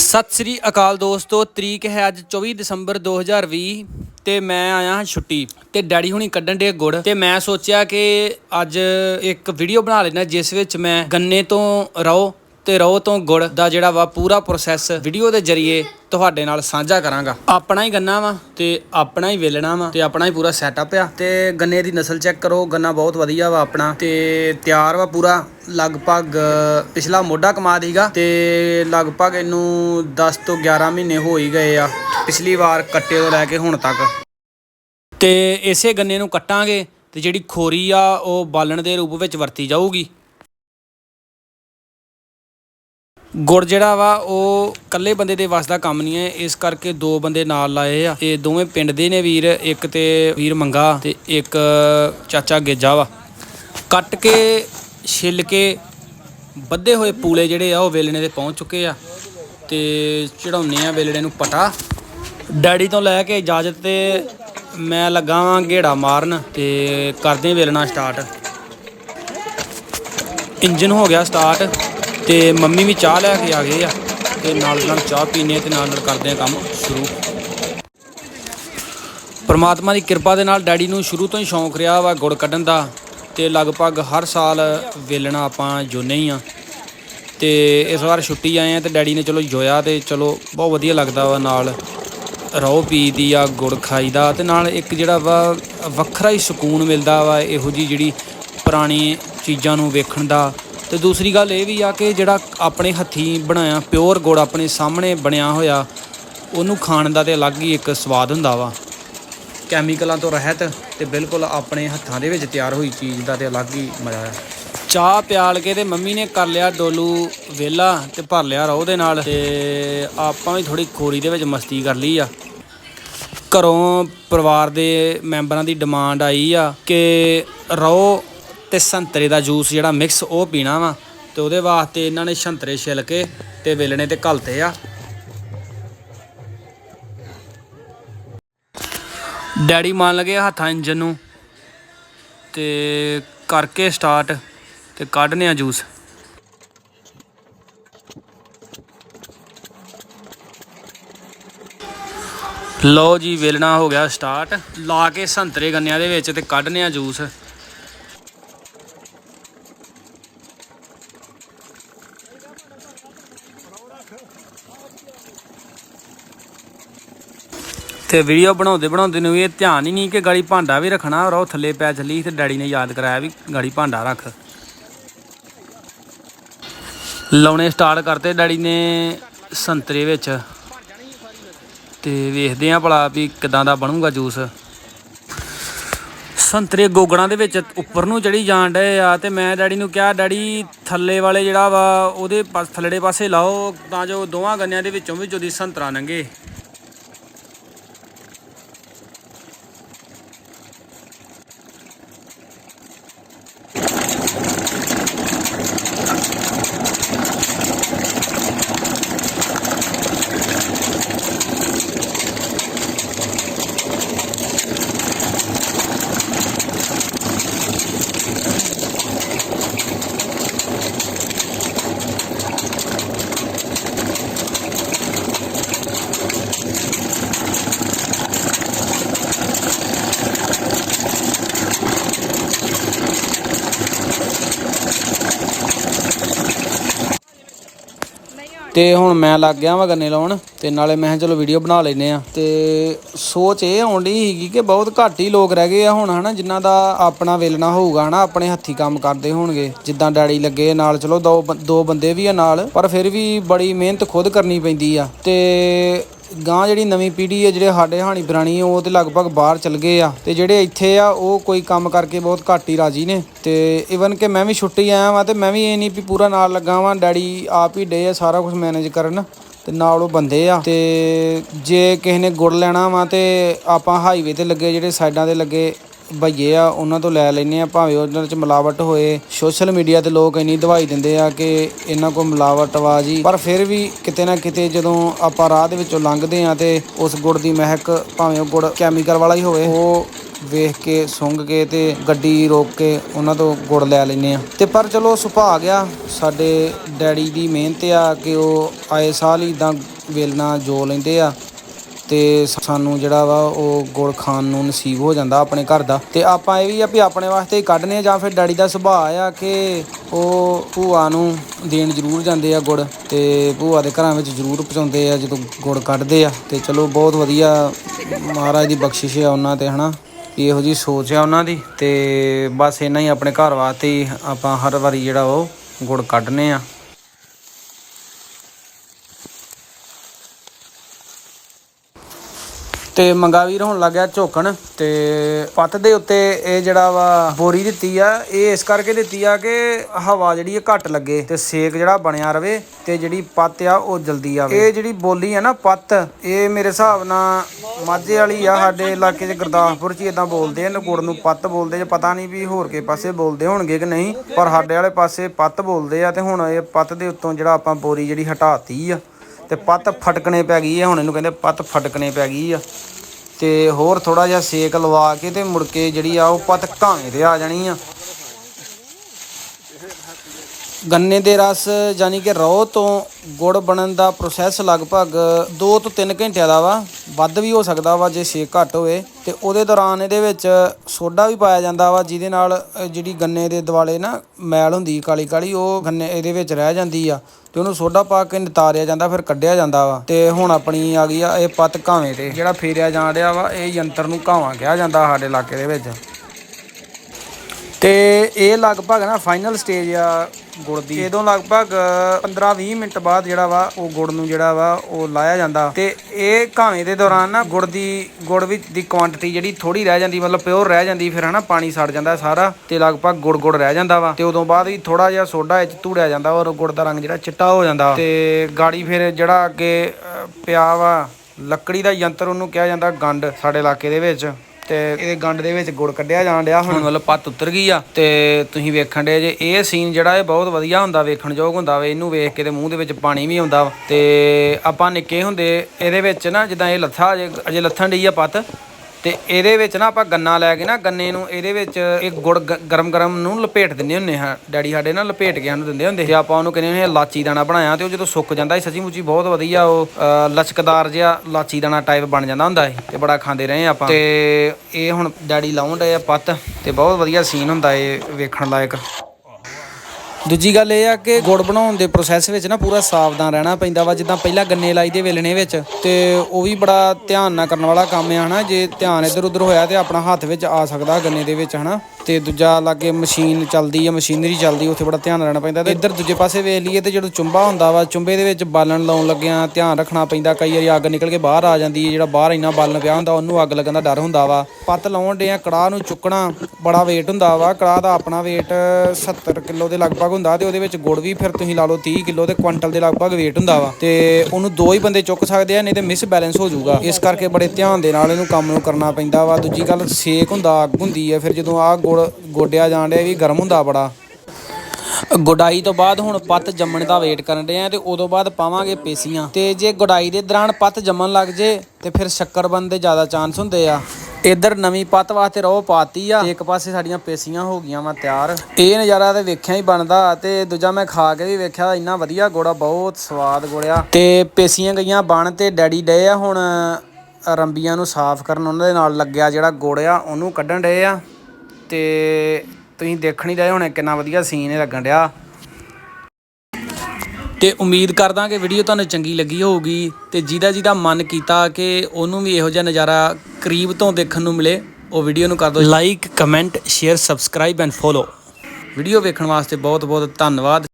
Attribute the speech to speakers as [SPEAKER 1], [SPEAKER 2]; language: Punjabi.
[SPEAKER 1] ਸਤਿ ਸ੍ਰੀ ਅਕਾਲ ਦੋਸਤੋ, ਤਰੀਕ ਹੈ ਅੱਜ 24 ਦਸੰਬਰ 2020 ਤੇ ਮੈਂ ਆਇਆ ਹਾਂ ਛੁੱਟੀ ਤੇ ਡੈਡੀ ਹੁਣੀ ਕੱਢਣ ਦੇ ਗੁੜ ਤੇ ਮੈਂ ਸੋਚਿਆ ਕਿ ਅੱਜ ਇੱਕ ਵੀਡੀਓ ਬਣਾ ਲੈਣਾ ਜਿਸ ਵਿੱਚ ਮੈਂ ਗੰਨੇ ਤੋਂ ਰੋ ਤੇ ਰੋ ਤੋਂ ਗੁੜ ਦਾ ਜਿਹੜਾ ਵਾ ਪੂਰਾ ਪ੍ਰੋਸੈਸ ਵੀਡੀਓ ਦੇ ਜ਼ਰੀਏ ਤੁਹਾਡੇ ਨਾਲ ਸਾਂਝਾ ਕਰਾਂਗਾ। ਆਪਣਾ ਹੀ ਗੰਨਾ ਵਾ ਤੇ ਆਪਣਾ ਹੀ ਵੇਲਣਾ ਵਾ ਤੇ ਆਪਣਾ ਹੀ ਪੂਰਾ ਸੈਟਅਪ ਆ। ਤੇ ਗੰਨੇ ਦੀ ਨਸਲ ਚੈੱਕ ਕਰੋ, ਗੰਨਾ ਬਹੁਤ ਵਧੀਆ ਵਾ ਆਪਣਾ ਤੇ ਤਿਆਰ ਵਾ ਪੂਰਾ। ਲਗਭਗ, ਪਿਛਲਾ ਮੋਢਾ ਕਮਾ ਦੀਗਾ ਤੇ ਲਗਭਗ ਇਹਨੂੰ 10 ਤੋਂ 11 ਮਹੀਨੇ ਹੋ ਹੀ ਗਏ ਆ। ਪਿਛਲੀ ਵਾਰ ਕੱਟੇ ਤੋਂ ਲੈ ਕੇ ਹੁਣ ਤੱਕ। ਤੇ ਇਸੇ ਗੰਨੇ ਨੂੰ ਕੱਟਾਂਗੇ ਤੇ ਜਿਹੜੀ ਖੋਰੀ ਆ ਉਹ ਬਾਲਣ ਦੇ ਰੂਪ ਵਿੱਚ ਵਰਤੀ ਜਾਊਗੀ। ਗੁੜ ਜਿਹੜਾ ਵਾ, ਉਹ ਇਕੱਲੇ ਬੰਦੇ ਦੇ ਵੱਸ ਦਾ ਕੰਮ ਨਹੀਂ ਹੈ। ਇਸ ਕਰਕੇ ਦੋ ਬੰਦੇ ਨਾਲ ਲਾਏ ਆ। ਇਹ ਦੋਵੇਂ ਪਿੰਡ ਦੇ ਨੇ ਵੀਰ, ਇੱਕ ਤੇ ਵੀਰ ਮੰਗਾ ਤੇ ਇੱਕ ਚਾਚਾ ਗੇਜਾ ਵਾ। ਕੱਟ ਕੇ, ਛਿੱਲ ਕੇ ਬੱਧੇ ਹੋਏ ਪੂਲੇ ਜਿਹੜੇ ਆ, ਉਹ ਵੇਲਣੇ ਤੇ ਪਹੁੰਚ ਚੁੱਕੇ ਆ ਤੇ ਚੜਾਉਨੇ ਆ ਵੇਲਣੇ ਨੂੰ ਪਟਾ। ਡੈਡੀ ਤੋਂ ਲੈ ਕੇ ਇਜਾਜ਼ਤ ਤੇ ਮੈਂ ਲੱਗਾ ਵਾਂ ਘੇੜਾ ਮਾਰਨ ਤੇ ਕਰਦੇ ਵੇਲਣਾ ਸਟਾਰਟ। ਇੰਜਨ ਹੋ ਗਿਆ ਸਟਾਰਟ। ਤੇ ਮੰਮੀ ਵੀ ਚਾਹ ਲੈ ਕੇ ਆ ਗਏ ਆ ਤੇ ਨਾਲ ਨਾਲ ਚਾਹ ਪੀਨੇ ਤੇ ਨਾਲ ਨਾਲ ਕਰਦੇ ਆ ਕੰਮ ਸ਼ੁਰੂ। ਪਰਮਾਤਮਾ ਦੀ ਕਿਰਪਾ ਦੇ ਨਾਲ ਡੈਡੀ ਨੂੰ ਸ਼ੁਰੂ ਤੋਂ ਹੀ ਸ਼ੌਂਕ ਰਿਹਾ ਵਾ ਗੁੜ ਕੱਢਣ ਦਾ ਤੇ ਲਗਭਗ ਹਰ ਸਾਲ ਵੇਲਣਾ ਆਪਾਂ ਜੋਨੇ ਹੀ ਆ। ਤੇ ਇਸ ਵਾਰ ਛੁੱਟੀ ਆਏ ਆ ਤੇ ਡੈਡੀ ਨੇ ਚਲੋ ਜੋਇਆ ਤੇ ਚਲੋ ਬਹੁਤ ਵਧੀਆ ਲੱਗਦਾ ਵਾ ਨਾਲ। ਰੋ ਪੀਦੀ ਆ, ਗੁੜ ਖਾਈਦਾ ਤੇ ਨਾਲ ਇੱਕ ਜਿਹੜਾ ਵਾ ਵੱਖਰਾ ਹੀ ਸਕੂਨ ਮਿਲਦਾ ਵਾ, ਇਹੋ ਜੀ ਜਿਹੜੀ ਪੁਰਾਣੀ ਚੀਜ਼ਾਂ ਨੂੰ ਵੇਖਣ ਦਾ ਤੇ ਦੂਸਰੀ ਗੱਲ ਇਹ ਵੀ ਆ ਕਿ ਜਿਹੜਾ ਆਪਣੇ ਹੱਥੀਂ ਬਣਾਇਆ ਪਿਓਰ ਗੁੜ ਆਪਣੇ ਸਾਹਮਣੇ ਬਣਿਆ ਹੋਇਆ, ਉਹਨੂੰ ਖਾਣ ਦਾ ਤੇ ਅਲੱਗ ਹੀ ਇੱਕ ਸਵਾਦ ਹੁੰਦਾ ਵਾ। ਕੈਮੀਕਲਾਂ ਤੋਂ ਰਹਿਤ ਤੇ ਬਿਲਕੁਲ ਆਪਣੇ ਹੱਥਾਂ ਦੇ ਵਿੱਚ ਤਿਆਰ ਹੋਈ ਚੀਜ਼ ਦਾ ਤੇ ਅਲੱਗ ਹੀ ਮਜ਼ਾ ਆ। ਚਾਹ ਪਿਆਲ ਕੇ ਤੇ ਮੰਮੀ ਨੇ ਕਰ ਲਿਆ ਡੋਲੂ ਵੇਲਾ ਤੇ ਭਰ ਲਿਆ ਰੋਹ ਦੇ ਨਾਲ ਤੇ ਆਪਾਂ ਵੀ ਥੋੜੀ ਖੋਰੀ ਦੇ ਵਿੱਚ ਮਸਤੀ ਕਰ ਲਈ ਆ। ਘਰੋਂ ਪਰਿਵਾਰ ਦੇ ਮੈਂਬਰਾਂ ਦੀ ਡਿਮਾਂਡ ਆਈ ਆ ਕਿ ਰੋ ਤੇ ਸੰਤਰੇ ਦਾ ਜੂਸ ਜਿਹੜਾ ਮਿਕਸ ਉਹ ਪੀਣਾ ਵਾ ਤੇ ਉਹਦੇ ਵਾਸਤੇ ਇਹਨਾਂ ਨੇ ਸੰਤਰੇ ਛਿਲ ਕੇ ਤੇ ਵੇਲਣੇ ਤੇ ਘਲਤੇ ਆ। ਡੈਡੀ ਮੰਨ ਲਗੇ ਹੱਥਾਂ ਇੰਜਨ ਨੂੰ ਤੇ ਕਰਕੇ ਸਟਾਰਟ ਤੇ ਕੱਢਨੇ ਆ ਜੂਸ। ਲਓ ਜੀ, ਵੇਲਣਾ ਹੋ ਗਿਆ ਸਟਾਰਟ। ਲਾ ਕੇ ਸੰਤਰੇ ਗੰਨਿਆਂ ਦੇ ਵਿੱਚ ਤੇ ਕੱਢਨੇ ਆ ਜੂਸ। ਤੇ ਵੀਡੀਓ ਬਣਾਉਂਦੇ ਬਣਾਉਂਦੇ ਨੂੰ ਇਹ ਧਿਆਨ ਹੀ ਨਹੀਂ ਕਿ ਗਾੜੀ ਭਾਂਡਾ ਵੀ ਰੱਖਣਾ ਔਰ ਉਹ ਥੱਲੇ ਪੈ ਚੱਲੀ ਤੇ ਡੈਡੀ ਨੇ ਯਾਦ ਕਰਾਇਆ ਵੀ ਗਾੜੀ ਭਾਂਡਾ ਰੱਖ। ਲਾਉਣੇ ਸਟਾਰਟ ਕਰਤੇ ਡੈਡੀ ਨੇ ਸੰਤਰੇ ਵਿੱਚ। ਤੇ ਵੇਖਦੇ ਆਂ ਭਲਾ ਵੀ ਕਿਦਾਂ ਦਾ ਬਣੂਗਾ ਜੂਸ। ਸੰਤਰੇ ਗੋਗੜਾਂ ਦੇ ਵਿੱਚ ਉੱਪਰ ਨੂੰ ਚੜੀ ਜਾਣ ਡਏ ਆ ਤੇ ਮੈਂ ਡੈਡੀ ਨੂੰ ਕਿਹਾ, ਡੈਡੀ, ਥੱਲੇ ਵਾਲੇ ਜਿਹੜਾ ਵਾ, ਉਹਦੇ ਪਾਸ ਥੱਲੜੇ ਪਾਸੇ ਲਾਓ, ਤਾਂ ਜੋ ਦੋਵਾਂ ਗੰਨਿਆਂ ਦੇ ਵਿੱਚੋਂ ਵੀ ਜਦੀ ਸੰਤਰਾ ਲੰਘੇ ਤੇ ਹੁਣ ਮੈਂ ਲੱਗ ਗਿਆ ਵਾ ਗੰਨੇ ਲਾਉਣ, ਤੇ ਨਾਲੇ ਮੈਂ ਕਿਹਾ ਚਲੋ ਵੀਡੀਓ ਬਣਾ ਲੈਨੇ ਆ। ਤੇ ਸੋਚ ਇਹ ਆਉਂਦੀ ਸੀਗੀ ਕਿ ਬਹੁਤ ਘੱਟ ਹੀ ਲੋਕ ਰਹਿ ਗਏ ਆ ਹੁਣ, ਹਨਾ? ਜਿਨ੍ਹਾਂ ਦਾ ਆਪਣਾ ਵੇਲਣਾ ਹੋਊਗਾ, ਹਨਾ? ਆਪਣੇ ਹੱਥੀ ਕੰਮ ਕਰਦੇ ਹੋਣਗੇ। ਜਿੱਦਾਂ ਡੈਡੀ ਲੱਗੇ ਨਾਲ, ਚਲੋ ਦੋ ਦੋ ਬੰਦੇ ਵੀ ਆ ਨਾਲ, ਪਰ ਫਿਰ ਵੀ ਬੜੀ ਮਿਹਨਤ ਖੁਦ ਕਰਨੀ ਪੈਂਦੀ ਆ। ਤੇ ਗਾਂ ਜਿਹੜੀ ਨਵੀਂ ਪੀੜ੍ਹੀ ਹੈ, ਜਿਹੜੇ ਸਾਡੇ ਹਾਣੀ ਪੁਰਾਣੀ ਹੈ, ਉਹ ਤੇ ਲਗਭਗ ਬਾਹਰ ਚਲ ਗਏ ਆ। ਤੇ ਜਿਹੜੇ ਇੱਥੇ ਆ, ਉਹ ਕੋਈ ਕੰਮ ਕਰਕੇ ਬਹੁਤ ਘੱਟ ਹੀ ਰਾਜੀ ਨੇ। ਤੇ ਇਵਨ ਕਿ ਮੈਂ ਵੀ ਛੁੱਟੀ ਆਇਆ ਵਾਂ ਤੇ ਮੈਂ ਵੀ ਇਹ ਨਹੀਂ ਵੀ ਪੂਰਾ ਨਾਲ ਲੱਗਾ ਵਾਂ, ਡੈਡੀ ਆਪ ਹੀ ਡੇ ਆ, ਸਾਰਾ ਕੁਝ ਮੈਨੇਜ ਕਰਨ। ਤੇ ਨਾਲ ਉਹ ਬੰਦੇ ਆ। ਤੇ ਜੇ ਕਿਸੇ ਨੇ ਗੁੜ ਲੈਣਾ ਵਾ ਤੇ ਆਪਾਂ ਹਾਈਵੇ ਤੇ ਲੱਗੇ, ਜਿਹੜੇ ਸਾਈਡਾਂ ਤੇ ਲੱਗੇ ਭਈਏ ਆ, ਉਹਨਾਂ ਤੋਂ ਲੈ ਲੈਨੇ ਆ, ਭਾਵੇਂ ਉਹਨਾਂ 'ਚ ਮਿਲਾਵਟ ਹੋਏ। ਸੋਸ਼ਲ ਮੀਡੀਆ ਤੇ ਲੋਕ ਇੰਨੀ ਦਵਾਈ ਦਿੰਦੇ ਆ ਕਿ ਇਹਨਾਂ ਕੋਲ ਮਿਲਾਵਟ ਵਾ ਜੀ। ਪਰ ਫਿਰ ਵੀ ਕਿਤੇ ਨਾ ਕਿਤੇ ਜਦੋਂ ਆਪਾਂ ਰਾਹ ਦੇ ਵਿੱਚੋਂ ਲੰਘਦੇ ਆ ਤੇ ਉਸ ਗੁੜ ਦੀ ਮਹਿਕ, ਭਾਵੇਂ ਉਹ ਗੁੜ ਕੈਮੀਕਲ ਵਾਲਾ ਹੀ ਹੋਵੇ, ਉਹ ਵੇਖ ਕੇ, ਸੁੰਘ ਕੇ ਤੇ ਗੱਡੀ ਰੋਕ ਕੇ ਉਹਨਾਂ ਤੋਂ ਗੁੜ ਲੈ ਲੈਨੇ ਆ। ਤੇ ਪਰ ਚਲੋ ਸੁਭਾ ਗਿਆ ਸਾਡੇ ਡੈਡੀ ਦੀ ਮਿਹਨਤ ਆ ਕਿ ਉਹ ਆਏ ਸਾਲ ਹੀ ਇਦਾਂ ਵੇਲਣਾ ਜੋ ਲੈਂਦੇ ਆ। ਤੇ ਸਾਨੂੰ ਜਿਹੜਾ ਵਾ ਉਹ ਗੁੜ ਖਾਣ ਨੂੰ ਨਸੀਬ ਹੋ ਜਾਂਦਾ ਆਪਣੇ ਘਰ ਦਾ। ਤੇ ਆਪਾਂ ਇਹ ਵੀ ਆ ਵੀ ਆਪਣੇ ਵਾਸਤੇ ਹੀ ਕੱਢਨੇ ਆ ਜਾਂ ਫਿਰ ਡੈਡੀ ਦਾ ਸੁਭਾਅ ਆ ਕਿ ਉਹ ਭੂਆ ਨੂੰ ਦੇਣ ਜ਼ਰੂਰ ਜਾਂਦੇ ਆ ਗੁੜ ਤੇ ਭੂਆ ਦੇ ਘਰਾਂ ਵਿੱਚ ਜ਼ਰੂਰ ਪਹੁੰਚਾਉਂਦੇ ਆ ਜਦੋਂ ਗੁੜ ਕੱਢਦੇ ਆ। ਤੇ ਚਲੋ ਬਹੁਤ ਵਧੀਆ ਮਹਾਰਾਜ ਦੀ ਬਖਸ਼ਿਸ਼ ਆ ਉਹਨਾਂ ਤੇ, ਹਨਾ? ਵੀ ਇਹੋ ਜੀ ਸੋਚ ਆ ਉਹਨਾਂ ਦੀ ਤੇ ਬਸ ਇਹਨਾਂ ਹੀ ਆਪਣੇ ਘਰ ਵਾਸਤੇ ਹੀ ਆਪਾਂ ਹਰ ਵਾਰੀ ਜਿਹੜਾ ਉਹ ਗੁੜ ਕੱਢਨੇ ਆ। ਤੇ ਮੰਗਾ ਵੀਰ ਹੁਣ ਲੱਗਿਆ ਝੋਕਣ ਤੇ ਪੱਤ ਦੇ ਉੱਤੇ ਇਹ ਜਿਹੜਾ ਵਾ ਬੋਰੀ ਦਿੱਤੀ ਆ, ਇਹ ਇਸ ਕਰਕੇ ਦਿੱਤੀ ਆ ਕਿ ਹਵਾ ਜਿਹੜੀ ਇਹ ਘੱਟ ਲੱਗੇ ਤੇ ਸੇਕ ਜਿਹੜਾ ਬਣਿਆ ਰਵੇ ਤੇ ਜਿਹੜੀ ਪੱਤ ਆ ਉਹ ਜਲਦੀ ਆਵੇ। ਇਹ ਜਿਹੜੀ ਬੋਲੀ ਆ ਨਾ ਪੱਤ, ਇਹ ਮੇਰੇ ਹਿਸਾਬ ਨਾਲ ਮਾਝੇ ਵਾਲੀ ਆ, ਸਾਡੇ ਇਲਾਕੇ 'ਚ ਗੁਰਦਾਸਪੁਰ 'ਚ ਇਦਾਂ ਬੋਲਦੇ ਆ ਨਗੁੜ ਨੂੰ ਪੱਤ ਬੋਲਦੇ ਜੇ ਪਤਾ ਨਹੀਂ ਵੀ ਹੋਰ ਕੇ ਪਾਸੇ ਬੋਲਦੇ ਹੋਣਗੇ ਕਿ ਨਹੀਂ, ਪਰ ਸਾਡੇ ਵਾਲੇ ਪਾਸੇ ਪੱਤ ਬੋਲਦੇ ਆ ਤੇ ਹੁਣ ਇਹ ਪੱਤ ਦੇ ਉੱਤੋਂ ਜਿਹੜਾ ਆਪਾਂ ਬੋਰੀ ਜਿਹੜੀ ਹਟਾਤੀ ਆ। ਤੇ ਪੱਤ ਫਟਕਣੇ ਪੈ ਗਈ ਹੈ ਹੁਣ ਇਹਨੂੰ ਕਹਿੰਦੇ ਪੱਤ ਫਟਕਣੇ ਪੈ ਗਈ ਆ। ਤੇ ਹੋਰ ਥੋੜਾ ਜਿਹਾ ਸੇਕ ਲਵਾ ਕੇ ਤੇ ਮੁੜ ਕੇ ਜਿਹੜੀ ਆ ਉਹ ਪੱਤ ਘਾਵੇਂ ਤੇ ਆ ਜਾਣੀ ਆ। ਗੰਨੇ ਦੇ ਰਸ ਯਾਨੀ ਕਿ ਰੋਹ ਤੋਂ ਗੁੜ ਬਣਨ ਦਾ ਪ੍ਰੋਸੈਸ ਲਗਭਗ 2 ਤੋਂ 3 ਘੰਟਿਆਂ ਦਾ ਵਾ, ਵੱਧ ਵੀ ਹੋ ਸਕਦਾ ਵਾ ਜੇ ਸੇਕ ਘੱਟ ਹੋਵੇ। ਤੇ ਉਹਦੇ ਦੌਰਾਨ ਇਹਦੇ ਵਿੱਚ ਸੋਡਾ ਵੀ ਪਾਇਆ ਜਾਂਦਾ ਵਾ, ਜਿਹਦੇ ਨਾਲ ਜਿਹੜੀ ਗੰਨੇ ਦੇ ਦਿਵਾਲੇ ਨਾ ਮੈਲ ਹੁੰਦੀ ਕਾਲੀ ਕਾਲੀ ਉਹ ਗੰਨੇ ਇਹਦੇ ਵਿੱਚ ਰਹਿ ਜਾਂਦੀ ਆ। ਤੇ ਉਹਨੂੰ ਸੋਡਾ ਪਾ ਕੇ ਨਿਤਾਰਿਆ ਜਾਂਦਾ, ਫਿਰ ਕੱਢਿਆ ਜਾਂਦਾ ਵਾ। ਤੇ ਹੁਣ ਆਪਣੀ ਆ ਗਈ ਆ ਇਹ ਪੱਤ ਘਾਵੇਂ ਤੇ। ਜਿਹੜਾ ਫੇਰਿਆ ਜਾਣ ਰਿਹਾ ਵਾ, ਇਹ ਯੰਤਰ ਨੂੰ ਘਾਵਾਂ ਕਿਹਾ ਜਾਂਦਾ ਸਾਡੇ ਇਲਾਕੇ ਦੇ ਵਿੱਚ। ਤੇ ਇਹ ਲਗਭਗ ਨਾ ਫਾਈਨਲ ਸਟੇਜ ਆ ਗੁੜ ਦੀ। ਇਦੋਂ ਲਗਭਗ 15-20 ਮਿੰਟ ਬਾਅਦ ਜਿਹੜਾ ਵਾ, ਉਹ ਗੁੜ ਨੂੰ ਜਿਹੜਾ ਵਾ, ਉਹ ਲਾਇਆ ਜਾਂਦਾ। ਤੇ ਇਹ ਘਾਵੇਂ ਦੇ ਦੌਰਾਨ ਨਾ, ਗੁੜ ਦੀ, ਗੁੜ ਵਿੱਚ ਦੀ ਕੁਆਂਟੀਟੀ ਜਿਹੜੀ ਥੋੜੀ ਰਹਿ ਜਾਂਦੀ, ਮਤਲਬ ਪਿਓਰ ਰਹਿ ਜਾਂਦੀ, ਫਿਰ ਹਨਾ, ਪਾਣੀ ਸੜ ਜਾਂਦਾ ਸਾਰਾ, ਤੇ ਲਗਭਗ ਗੁੜ ਗੁੜ ਰਹਿ ਜਾਂਦਾ ਵਾ। ਤੇ ਉਦੋਂ ਬਾਅਦ ਹੀ ਥੋੜਾ ਜਿਹਾ ਸੋਡਾ ਵਿੱਚ ਧੂੜਿਆ ਜਾਂਦਾ ਔਰ ਗੁੜ ਦਾ ਰੰਗ ਜਿਹੜਾ ਚਿੱਟਾ ਹੋ ਜਾਂਦਾ। ਤੇ ਗਾੜੀ ਫਿਰ ਜਿਹੜਾ ਅੱਗੇ ਪਿਆ ਵਾ, ਲੱਕੜੀ ਦਾ ਯੰਤਰ, ਉਹਨੂੰ ਕਿਹਾ ਜਾਂਦਾ ਗੰਡ ਸਾਡੇ ਇਲਾਕੇ ਦੇ ਵਿੱਚ। ਤੇ ਇਹਦੇ ਗੰਡ ਦੇ ਵਿੱਚ ਗੁੜ ਕੱਢਿਆ ਜਾਣ ਡਿਆ ਹੁਣ। ਮਤਲਬ ਪੱਤ ਉਤਰ ਗਈ ਆ ਤੇ ਤੁਸੀਂ ਵੇਖਣ ਦੇ ਜੇ, ਇਹ ਸੀਨ ਜਿਹੜਾ ਇਹ ਬਹੁਤ ਵਧੀਆ ਹੁੰਦਾ, ਵੇਖਣ ਯੋਗ ਹੁੰਦਾ ਵੇ। ਇਹਨੂੰ ਵੇਖ ਕੇ ਤੇ ਮੂੰਹ ਦੇ ਵਿੱਚ ਪਾਣੀ ਵੀ ਆਉਂਦਾ ਵਾ। ਤੇ ਆਪਾਂ ਨਿੱਕੇ ਹੁੰਦੇ, ਇਹਦੇ ਵਿੱਚ ਨਾ ਜਿੱਦਾਂ ਇਹ ਲੱਥਾ ਅਜੇ ਲੱਥਣ ਡਈ ਆ ਪੱਤ। ਤੇ ਇਹਦੇ ਵਿੱਚ ਨਾ ਆਪਾਂ ਗੰਨਾ ਲੈ ਕੇ ਨਾ, ਗੰਨੇ ਨੂੰ ਇਹਦੇ ਵਿੱਚ ਇਹ ਗੁੜ ਗ- ਗਰਮ ਗਰਮ ਨੂੰ ਲਪੇਟ ਦਿੰਦੇ ਹੁੰਨੇ ਹਾਂ। ਡੈਡੀ ਸਾਡੇ ਨਾਲ ਲਪੇਟ ਕੇ ਸਾਨੂੰ ਦਿੰਦੇ ਹੁੰਦੇ ਸੀ। ਆਪਾਂ ਉਹਨੂੰ ਕਹਿੰਦੇ ਹੁੰਦੇ ਲਾਚੀ ਦਾਣਾ ਬਣਾਇਆ ਤੇ ਉਹ ਜਦੋਂ ਸੁੱਕ ਜਾਂਦਾ ਸੀ ਸੱਚੀ ਮੁੱਚੀ ਬਹੁਤ ਵਧੀਆ ਉਹ ਲਚਕਦਾਰ ਜਿਹਾ ਲਾਚੀ ਦਾਣਾ ਟਾਈਪ ਬਣ ਜਾਂਦਾ ਹੁੰਦਾ ਸੀ ਤੇ ਬੜਾ ਖਾਂਦੇ ਰਹੇ ਆਪਾਂ। ਤੇ ਇਹ ਹੁਣ ਡੈਡੀ ਲਾਉਣ ਡਏ ਆ ਪੱਤ ਤੇ ਬਹੁਤ ਵਧੀਆ ਸੀਨ ਹੁੰਦਾ ਇਹ ਵੇਖਣ ਲਾਇਕ। ਦੂਜੀ ਗੱਲ ਇਹ ਆ ਕਿ ਗੁੜ ਬਣਾਉਣ ਦੇ ਪ੍ਰੋਸੈਸ ਵਿੱਚ ਨਾ ਪੂਰਾ ਸਾਵਧਾਨ ਰਹਿਣਾ ਪੈਂਦਾ ਵਾ, ਜਿੱਦਾਂ ਪਹਿਲਾਂ ਗੰਨੇ ਲਾਈ ਦੇ ਵੇਲਣੇ ਵਿੱਚ, ਤੇ ਉਹ ਵੀ ਬੜਾ ਧਿਆਨ ਨਾਲ ਕਰਨ ਵਾਲਾ ਕੰਮ ਆ, ਹਨਾ? ਜੇ ਧਿਆਨ ਇੱਧਰ ਉੱਧਰ ਹੋਇਆ ਤੇ ਆਪਣਾ ਹੱਥ ਵਿੱਚ ਆ ਸਕਦਾ ਗੰਨੇ ਦੇ ਵਿੱਚ, ਹਨਾ? ਤੇ ਦੂਜਾ ਲਾਗੇ ਮਸ਼ੀਨ ਚੱਲਦੀ ਆ, ਮਸ਼ੀਨਰੀ ਚੱਲਦੀ, ਉੱਥੇ ਬੜਾ ਧਿਆਨ ਰਹਿਣਾ ਪੈਂਦਾ ਤੇ ਇੱਧਰ ਦੂਜੇ ਪਾਸੇ ਵੇਖ ਲਈਏ ਤੇ ਜਦੋਂ ਚੁੰਬਾ ਹੁੰਦਾ ਵਾ, ਚੁੰਬੇ ਦੇ ਵਿੱਚ ਬਾਲਣ ਲਾਉਣ ਲੱਗਿਆਂ ਧਿਆਨ ਰੱਖਣਾ ਪੈਂਦਾ, ਕਈ ਵਾਰੀ ਅੱਗ ਨਿਕਲ ਕੇ ਬਾਹਰ ਆ ਜਾਂਦੀ ਹੈ, ਜਿਹੜਾ ਬਾਹਰ ਇੰਨਾ ਬਾਲਣ ਪਿਆ ਹੁੰਦਾ, ਉਹਨੂੰ ਅੱਗ ਲੱਗਣ ਦਾ ਡਰ ਹੁੰਦਾ ਵਾ। ਪੱਤ ਲਾਉਣ ਦੇ ਆ ਕੜਾਹ ਨੂੰ ਚੁੱਕਣਾ ਬੜਾ weight ਹੁੰਦਾ ਵਾ, ਕੜਾਹ ਦਾ ਆਪਣਾ weight 70 ਕਿਲੋ ਦੇ ਲਗਭਗ ਹੁੰਦਾ ਤੇ ਉਹਦੇ ਵਿੱਚ ਗੁੜ ਵੀ ਫਿਰ ਤੁਸੀਂ ਲਾ ਲਓ 30 ਕਿਲੋ ਤੇ ਕੁਇੰਟਲ ਦੇ ਲਗਭਗ weight ਹੁੰਦਾ ਵਾ ਤੇ ਉਹਨੂੰ ਦੋ ਹੀ ਬੰਦੇ ਚੁੱਕ ਸਕਦੇ ਆ, ਨਹੀਂ ਤੇ ਮਿਸ ਬੈਲੈਂਸ ਹੋ ਜਾਊਗਾ। ਇਸ ਕਰਕੇ ਬੜੇ ਧਿਆਨ ਦੇ ਨਾਲ ਇਹਨੂੰ ਕੰਮ ਨੂੰ ਕਰਨਾ ਪੈਂਦਾ ਵਾ। ਦੂਜੀ ਗੱਲ ਸੇਕ ਹੁੰਦਾ, ਅੱਗ ਹੁੰਦੀ ਹੈ ਫਿਰ ਜਦੋਂ ਆਹ ਗੁੜ ਗੋਡਿਆ ਜਾਣ ਡਿਆ ਵੀ ਗਰਮ ਹੁੰਦਾ ਬੜਾ। ਗੁਡਾਈ ਤੋਂ ਬਾਅਦ ਹੁਣ ਪੱਤ ਜੰਮਣ ਦਾ ਵੇਟ ਕਰਨ ਰਹੇ ਆ ਤੇ ਉਦੋਂ ਬਾਅਦ ਪਾਵਾਂਗੇ ਪੇਸੀਆਂ। ਤੇ ਜੇ ਗੁਡਾਈ ਦੇ ਦੌਰਾਨ ਪੱਤ ਜੰਮਣ ਲੱਗ ਜੇ ਤੇ ਫਿਰ ਸ਼ੱਕਰ ਬਣਨ ਦੇ ਜ਼ਿਆਦਾ ਚਾਂਸ ਹੁੰਦੇ ਆ। ਇਧਰ ਨਵੀਂ ਪੱਤ ਵਾਸਤੇ ਰੋ ਪਾਤੀ ਆ। ਇੱਕ ਪਾਸੇ ਸਾਡੀਆਂ ਪੇਸੀਆਂ ਹੋ ਗਈਆਂ ਵਾ ਤਿਆਰ। ਇਹ ਨਜ਼ਾਰਾ ਤੇ ਵੇਖਿਆ ਹੀ ਬਣਦਾ ਤੇ ਦੂਜਾ ਮੈਂ ਖਾ ਕੇ ਵੀ ਵੇਖਿਆ, ਇੰਨਾ ਵਧੀਆ ਗੋੜਾ ਬਹੁਤ ਸਵਾਦ ਗੋੜਿਆ ਤੇ ਪੇਸੀਆਂ ਗਈਆਂ ਬਣ ਤੇ ਡੈਡੀ ਡੇ ਆ ਹੁਣ ਰੰਬੀਆਂ ਨੂੰ ਸਾਫ਼ ਕਰਨ, ਉਹਨਾਂ ਦੇ ਨਾਲ ਲੱਗਿਆ ਜਿਹੜਾ ਗੁੜ ਆ, ਉਹਨੂੰ ਕੱਢਣ ਡਏ ਆ। ਤੇ ਤੁਸੀਂ ਦੇਖਣ ਹੀ ਰਹੇ ਹੋਣੇ ਕਿੰਨਾ ਵਧੀਆ ਸੀਨ ਇਹ ਲੱਗਣ ਡਿਆ। ਤੇ ਉਮੀਦ ਕਰਦਾ ਕਿ ਵੀਡੀਓ ਤੁਹਾਨੂੰ ਚੰਗੀ ਲੱਗੀ ਹੋਊਗੀ ਤੇ ਜਿਹਦਾ ਜਿਹਦਾ ਮਨ ਕੀਤਾ ਕਿ ਉਹਨੂੰ ਵੀ ਇਹੋ ਜਿਹਾ ਨਜ਼ਾਰਾ ਕਰੀਬ ਤੋਂ ਦੇਖਣ ਨੂੰ ਮਿਲੇ ਉਹ ਵੀਡੀਓ ਨੂੰ ਕਰ ਦਿਓ। Like comment share subscribe and follow video ਵੇਖਣ ਵਾਸਤੇ ਬਹੁਤ ਬਹੁਤ ਧੰਨਵਾਦ।